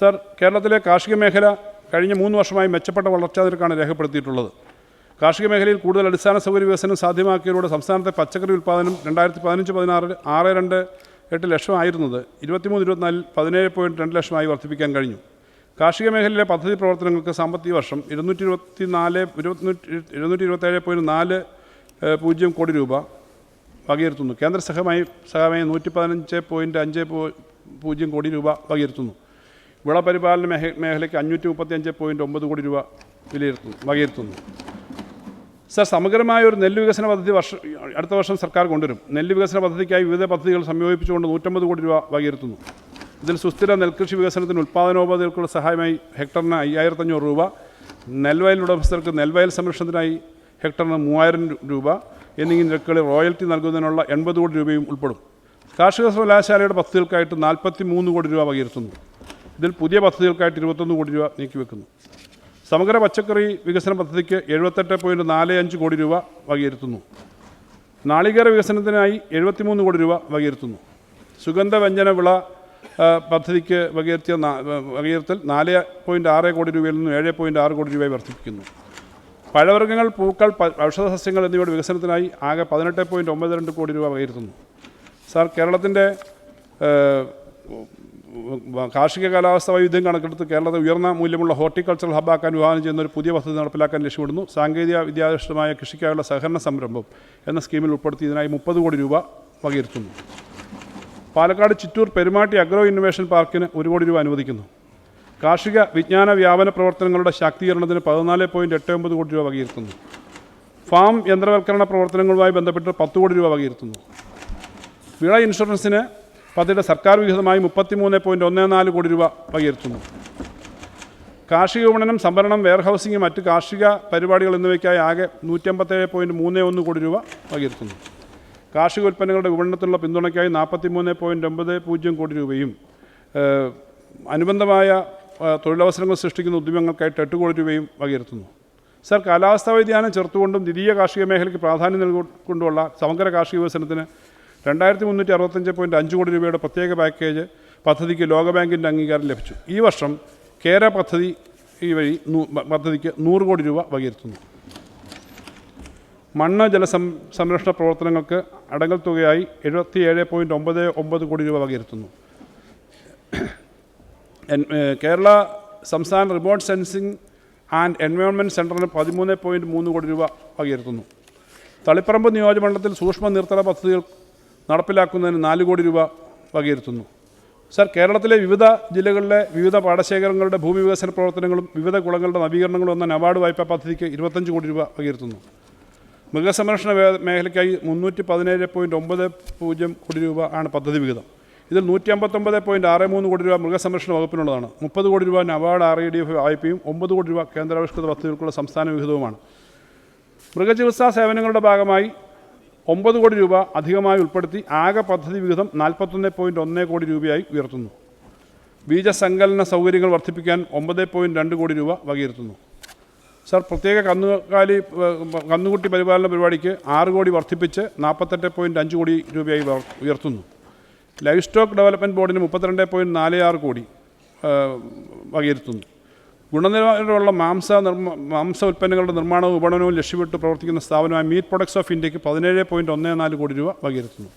Sir കേരളത്തിലെ കാർഷിക മേഖല കഴിഞ്ഞ മൂന്ന് വർഷമായി മെച്ചപ്പെട്ട വളർച്ചാ നിരക്കാണ് രേഖപ്പെടുത്തിയിട്ടുള്ളത്. കാർഷിക മേഖലയിൽ കൂടുതൽ അടിസ്ഥാന സൗകര്യ വികസനം സാധ്യമാക്കിയതിലൂടെ സംസ്ഥാനത്തെ പച്ചക്കറി ഉൽപ്പാദനം രണ്ടായിരത്തി പതിനഞ്ച് പതിനാറിൽ ആറ് രണ്ട് എട്ട് ലക്ഷം ലക്ഷമായിരുന്നത് ഇരുപത്തിമൂന്ന് ഇരുപത്തിനാലിൽ പതിനേഴ് പോയിന്റ് രണ്ട് ലക്ഷമായി വർദ്ധിപ്പിക്കാൻ കഴിഞ്ഞു. കാർഷിക മേഖലയിലെ പദ്ധതി പ്രവർത്തനങ്ങൾക്ക് സാമ്പത്തിക വർഷം ഇരുന്നൂറ്റി ഇരുപത്തി നാല് ഇരുപത്തിനൂറ്റി ഇരുന്നൂറ്റി ഇരുപത്തേഴ് പോയിന്റ് നാല് പൂജ്യം കോടി രൂപ വകയിരുത്തുന്നു. കേന്ദ്ര സഹമായി സഹമായി നൂറ്റി പതിനഞ്ച് പോയിന്റ് അഞ്ച് പൂജ്യം കോടി രൂപ വകയിരുത്തുന്നു. വിളപരിപാലന മേഖ മേഖലയ്ക്ക് അഞ്ഞൂറ്റി മുപ്പത്തി അഞ്ച് പോയിന്റ് ഒമ്പത് കോടി രൂപ വിലയിരുത്തുന്നു വകയിരുത്തുന്നു. സർ സമഗ്രമായ ഒരു നെല്ല് വികസന പദ്ധതി വർഷം അടുത്ത വർഷം സർക്കാർ കൊണ്ടുവരും. നെല്ല് വികസന പദ്ധതിക്കായി വിവിധ പദ്ധതികൾ സംയോജിപ്പിച്ചുകൊണ്ട് നൂറ്റമ്പത് കോടി രൂപ വകയിരുത്തുന്നു. ഇതിൽ സുസ്ഥിര നെൽകൃഷി വികസനത്തിന് ഉൽപ്പാദനോപാധികൾക്കുള്ള സഹായമായി ഹെക്ടറിന് അയ്യായിരത്തഞ്ഞൂറ് രൂപ നെൽവയൽ ഉടമസ്ഥർക്ക് നെൽവയൽ സംരക്ഷണത്തിനായി ഹെക്ടറിന് മൂവായിരം രൂപ എന്നീ നിരക്കുകളിൽ റോയൽറ്റി നൽകുന്നതിനുള്ള എൺപത് കോടി രൂപയും ഉൾപ്പെടും. കാർഷിക സർവകലാശാലയുടെ പദ്ധതികൾക്കായിട്ട് നാൽപ്പത്തി മൂന്ന് കോടി രൂപ വകയിരുത്തുന്നു. ഇതിൽ പുതിയ പദ്ധതികൾക്കായിട്ട് ഇരുപത്തൊന്ന് കോടി രൂപ നീക്കിവെക്കുന്നു സമഗ്ര പച്ചക്കറി വികസന പദ്ധതിക്ക് എഴുപത്തെട്ട് പോയിന്റ് നാല് അഞ്ച് കോടി രൂപ വകയിരുത്തുന്നു. നാളികേര വികസനത്തിനായി എഴുപത്തിമൂന്ന് കോടി രൂപ വകയിരുത്തുന്നു. സുഗന്ധവ്യഞ്ജന വിള പദ്ധതിക്ക് വകയിരുത്തിയ വകയിരുത്തൽ നാല് പോയിന്റ് ആറ് കോടി രൂപയിൽ നിന്ന് ഏഴ് പോയിന്റ് ആറ് കോടി രൂപയായി വർദ്ധിപ്പിക്കുന്നു. പഴവർഗങ്ങൾ പൂക്കൾ ഔഷധസസ്യങ്ങൾ ഔഷധ സസ്യങ്ങൾ എന്നിവയുടെ വികസനത്തിനായി ആകെ പതിനെട്ട് പോയിന്റ് ഒമ്പത് രണ്ട് കോടി രൂപ വകയിരുത്തുന്നു. സാർ കേരളത്തിന്റെ കാർഷിക കാലാവസ്ഥ വൈവിധ്യം കണക്കെടുത്ത് കേരളത്തെ ഉയർന്ന മൂല്യമുള്ള ഹോർട്ടിക്കൾച്ചറൽ ഹബ്ബാക്കാൻ വിഭാവനം ചെയ്യുന്ന ഒരു പുതിയ പദ്ധതി നടപ്പിലാക്കാൻ ലക്ഷ്യമിടുന്നു. സാങ്കേതിക വിദ്യാധിഷ്ഠിതമായ കൃഷിക്കായുള്ള സഹകരണ സംരംഭം എന്ന സ്കീമിൽ ഉൾപ്പെടുത്തി ഇതിനായി മുപ്പത് കോടി രൂപ വകയിരുത്തുന്നു. പാലക്കാട് ചിറ്റൂർ പെരുമാട്ടി അഗ്രോ ഇന്നൊവേഷൻ പാർക്കിന് ഒരു കോടി രൂപ അനുവദിക്കുന്നു. കാർഷിക വിജ്ഞാന വ്യാപന പ്രവർത്തനങ്ങളുടെ ശാക്തീകരണത്തിന് പതിനാല് പോയിന്റ് എട്ട് ഒമ്പത് കോടി രൂപ വകയിരുത്തുന്നു. ഫാം യന്ത്രവൽക്കരണ പ്രവർത്തനങ്ങളുമായി ബന്ധപ്പെട്ട് പത്ത് കോടി രൂപ വകയിരുത്തുന്നു. വിള ഇൻഷുറൻസിന് പദ്ധതിയുടെ സർക്കാർ വിഹിതമായി മുപ്പത്തിമൂന്ന് പോയിന്റ് ഒന്ന് നാല് കോടി രൂപ വകയിരുത്തുന്നു കാർഷിക വിപണനം സംഭരണം വെയർഹൗസിംഗ് മറ്റ് കാർഷിക പരിപാടികൾ എന്നിവയ്ക്കായി ആകെ നൂറ്റമ്പത്തേഴ് പോയിന്റ് മൂന്ന് ഒന്ന് കോടി രൂപ വകയിരുത്തുന്നു കാർഷിക ഉൽപ്പന്നങ്ങളുടെ വിപണനത്തിനുള്ള പിന്തുണയ്ക്കായി നാൽപ്പത്തി മൂന്ന് പോയിന്റ് ഒമ്പത് പൂജ്യം കോടി രൂപയും അനുബന്ധമായ തൊഴിലവസരങ്ങൾ സൃഷ്ടിക്കുന്ന ഉദ്യമങ്ങൾക്കായിട്ട് എട്ട് കോടി രൂപയും വകയിരുത്തുന്നു സർ കാലാവസ്ഥാ വ്യതിയാനം ചെറുത്തുകൊണ്ടും ദ്വിതീയ കാർഷിക മേഖലയ്ക്ക് പ്രാധാന്യം നൽകൊണ്ടുള്ള സമഗ്ര കാർഷിക വികസനത്തിന് രണ്ടായിരത്തി മുന്നൂറ്റി അറുപത്തഞ്ച് പോയിന്റ് അഞ്ച് കോടി രൂപയുടെ പ്രത്യേക പാക്കേജ് പദ്ധതിക്ക് ലോകബാങ്കിന്റെ അംഗീകാരം ലഭിച്ചു. ഈ വർഷം കേര പദ്ധതി ഈ വഴി പദ്ധതിക്ക് നൂറ് കോടി രൂപ വകയിരുത്തുന്നു. മണ്ണ് ജലസം സംരക്ഷണ പ്രവർത്തനങ്ങൾക്ക് അടങ്ങൽ തുകയായി എഴുപത്തിയേഴ് പോയിന്റ് ഒമ്പത് ഒമ്പത് കോടി രൂപ വകയിരുത്തുന്നു. കേരള സംസ്ഥാന റിമോട്ട് സെൻസിംഗ് ആൻഡ് എൻവയോൺമെന്റ് സെന്ററിന് പതിമൂന്ന് പോയിന്റ് മൂന്ന് കോടി രൂപ വകയിരുത്തുന്നു. തളിപ്പറമ്പ് നിയോജകമണ്ഡലത്തിൽ സൂക്ഷ്മ നീർത്തട പദ്ധതികൾ നടപ്പിലാക്കുന്നതിന് നാല് കോടി രൂപ വകയിരുത്തുന്നു. സർ കേരളത്തിലെ വിവിധ ജില്ലകളിലെ വിവിധ പാടശേഖരങ്ങളുടെ ഭൂമി വികസന പ്രവർത്തനങ്ങളും വിവിധ കുളങ്ങളുടെ നവീകരണങ്ങളും എന്ന നബാർഡ് വായ്പാ പദ്ധതിക്ക് ഇരുപത്തഞ്ച് കോടി രൂപ വകയിരുത്തുന്നു. മൃഗസംരക്ഷണ മേഖലയ്ക്കായി മുന്നൂറ്റി പതിനേഴ് പോയിന്റ് ഒമ്പത് പൂജ്യം കോടി രൂപ ആണ് പദ്ധതി വിഹിതം. ഇതിൽ നൂറ്റി അമ്പത്തൊമ്പത് പോയിന്റ് ആറ് മൂന്ന് കോടി രൂപ മൃഗസംരക്ഷണ വകുപ്പിനുള്ളതാണ്. മുപ്പത് കോടി രൂപ NABARD R E D F വായ്പയും ഒമ്പത് കോടി രൂപ കേന്ദ്രാവിഷ്കൃത പദ്ധതികൾക്കുള്ള സംസ്ഥാന വിഹിതവുമാണ്. മൃഗചികിത്സാ സേവനങ്ങളുടെ ഭാഗമായി ഒമ്പത് കോടി രൂപ അധികമായി ഉൾപ്പെടുത്തി ആകെ പദ്ധതി വിഹിതം നാൽപ്പത്തൊന്ന് പോയിന്റ് ഒന്ന് കോടി രൂപയായി ഉയർത്തുന്നു. ബീജസങ്കലന സൗകര്യങ്ങൾ വർദ്ധിപ്പിക്കാൻ ഒമ്പത് പോയിന്റ് രണ്ട് കോടി രൂപ വകയിരുത്തുന്നു. സർ പ്രത്യേക കന്നുകാലി കന്നുകുട്ടി പരിപാലന പരിപാടിക്ക് ആറ് കോടി വർദ്ധിപ്പിച്ച് നാൽപ്പത്തെട്ട് പോയിന്റ് അഞ്ച് കോടി രൂപയായി ഉയർത്തുന്നു. ലൈഫ് സ്റ്റോക്ക് ഡെവലപ്മെന്റ് ബോർഡിന് മുപ്പത്തിരണ്ട് പോയിന്റ് നാല് ആറ് കോടി വകയിരുത്തുന്നു. ഗുണനിലവാരമുള്ള മാംസ നിർമ്മ മാംസ ഉൽപ്പന്നങ്ങളുടെ നിർമ്മാണവും വിപണനവും ലക്ഷ്യമിട്ട് പ്രവർത്തിക്കുന്ന സ്ഥാപനമായ മീറ്റ് പ്രൊഡക്ട്സ് ഓഫ് ഇന്ത്യയ്ക്ക് പതിനേഴ് പോയിന്റ് ഒന്ന് നാല് കോടി രൂപ വകയിരുത്തുന്നു.